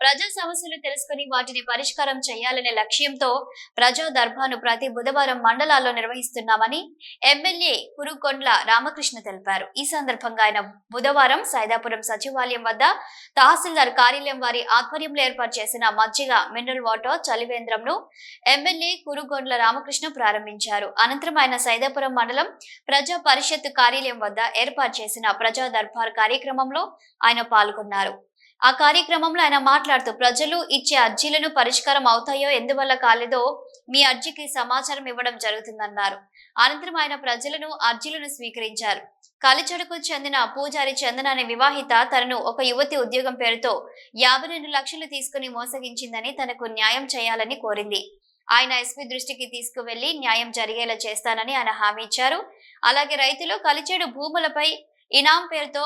ప్రజా సమస్యలు తెలుసుకుని వాటిని పరిష్కారం చేయాలనే లక్ష్యంతో ప్రజా దర్బాను ప్రతి బుధవారం మండలాల్లో నిర్వహిస్తున్నామని ఎమ్మెల్యే కురుకొండ్ల రామకృష్ణ తెలిపారు. ఈ సందర్భంగా ఆయన బుధవారం సైదాపురం సచివాలయం వద్ద తహసీల్దార్ కార్యాలయం వారి ఆధ్వర్యంలో ఏర్పాటు చేసిన మజ్జిగ మినరల్ వాటర్ చలివేంద్రంను ఎమ్మెల్యే కురుగొండ్ల రామకృష్ణ ప్రారంభించారు. అనంతరం ఆయన సైదాపురం మండలం ప్రజా పరిషత్ కార్యాలయం వద్ద ఏర్పాటు చేసిన ప్రజా దర్బార్ కార్యక్రమంలో ఆయన పాల్గొన్నారు. ఆ కార్యక్రమంలో ఆయన మాట్లాడుతూ ప్రజలు ఇచ్చే అర్జీలను పరిష్కారం అవుతాయో ఎందువల్ల కాలేదో మీ అర్జీకి సమాచారం ఇవ్వడం జరుగుతుందన్నారు. అనంతరం ఆయన ప్రజలను అర్జీలను స్వీకరించారు. కలిచెడుకు చెందిన పూజారి చందన అనే వివాహిత తనను ఒక యువతి ఉద్యోగం పేరుతో యాభై రెండు లక్షలు తీసుకుని మోసగించిందని తనకు న్యాయం చేయాలని కోరింది. ఆయన ఎస్పీ దృష్టికి తీసుకువెళ్ళి న్యాయం జరిగేలా చేస్తానని ఆయన హామీ ఇచ్చారు. అలాగే రైతులు కలిచేడు భూములపై ఇనాం పేరుతో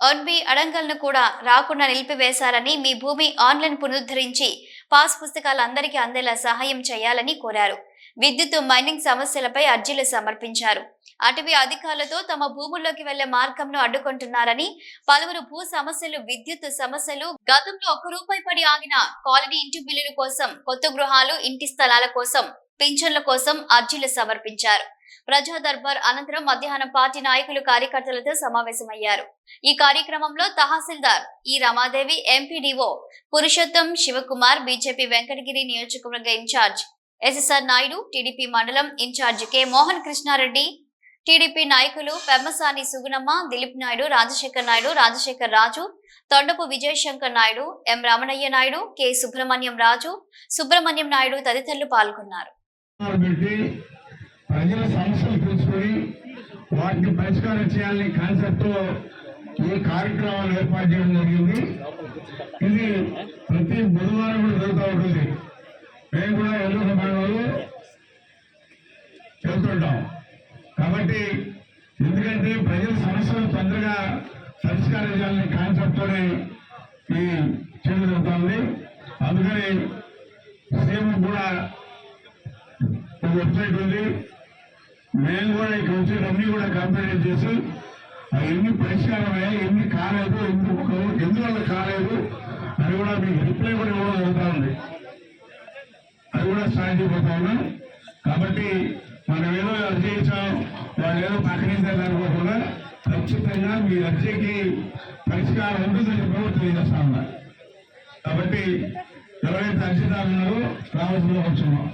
ఒన్బి అడంగల్ను కూడా రాకుండా నిలిపివేశారని మీ భూమి ఆన్లైన్ పునరుద్ధరించి పాస్ పుస్తకాలు అందరికీ అందేలా సహాయం చేయాలని కోరారు. విద్యుత్ మైనింగ్ సమస్యలపై అర్జీలు సమర్పించారు. అటవీ అధికారులతో తమ భూముల్లోకి వెళ్ళే మార్గంను అడ్డుకుంటున్నారని పలువురు భూ సమస్యలు విద్యుత్ సమస్యలు గతంలో ఒక్క రూపాయి పడి ఆగిన కాలనీ ఇంటి బిల్లుల కోసం కొత్త గృహాలు ఇంటి స్థలాల కోసం పింఛన్ల కోసం అర్జీలు సమర్పించారు. ప్రజా దర్బార్ అనంతరం మధ్యాహ్నం పార్టీ నాయకులు కార్యకర్తలతో సమావేశమయ్యారు. ఈ కార్యక్రమంలో తహసీల్దార్ E Ramadevi MPDO Purushottam Shivakumar BJP Venkatagiri నియోజకవర్గ ఇన్ఛార్జ్ ఎస్ఎస్ఆర్ నాయుడు టీడీపీ మండలం in-charge K. Mohan Krishna Reddy TDP నాయకులు పెమ్మసాని సుగుణమ్మ దిలీప్ నాయుడు రాజశేఖర్ నాయుడు రాజశేఖర్ రాజు తొండపు విజయశంకర్ నాయుడు ఎం రమణయ్య నాయుడు కె. సుబ్రహ్మణ్యం రాజు సుబ్రహ్మణ్యం నాయుడు తదితరులు పాల్గొన్నారు. పెట్టి ప్రజల సమస్యలు తెలుసుకొని వాటిని పరిష్కారం చేయాలనే కాన్సెప్ట్తో ఈ కార్యక్రమాలు ఏర్పాటు చేయడం జరిగింది. ఇది ప్రతి బుధవారం కూడా జరుగుతూ ఉంటుంది. మేము కూడా ఎన్నో సమయంలో చెబుతుంటాం కాబట్టి ఎందుకంటే ప్రజల సమస్యలు తొందరగా పరిష్కారం చేయాలనే కాన్సెప్ట్ తోనే ఈ చేయడం జరుగుతుంది అందుకని సీఎం కూడా ఒక వెబ్సైట్ ఉంది. మేము కూడా ఇక్కడ అన్ని కూడా కంప్లైంట్ చేసి అవి ఎన్ని పరిష్కారం అయ్యాయి ఎన్ని కాలేదు ఎందుకు ఎందువల్ల కాలేదు అది కూడా మీకు రిప్లై కూడా ఇవ్వడం జరుగుతూ ఉంది. అది కూడా స్టార్ట్ ఉన్నాం కాబట్టి మనం ఏదో అర్జీ ఇచ్చాం వాళ్ళు ఏదో ప్రకటించారు అనుకోకుండా ఖచ్చితంగా మీ అర్జీకి పరిష్కారం ఉంటుందని ప్రభుత్వం తెలియజేస్తా ఉన్నా కాబట్టి ఎవరైతే అర్జీదారు ఉన్నారో రావాల్సిన వచ్చున్నాం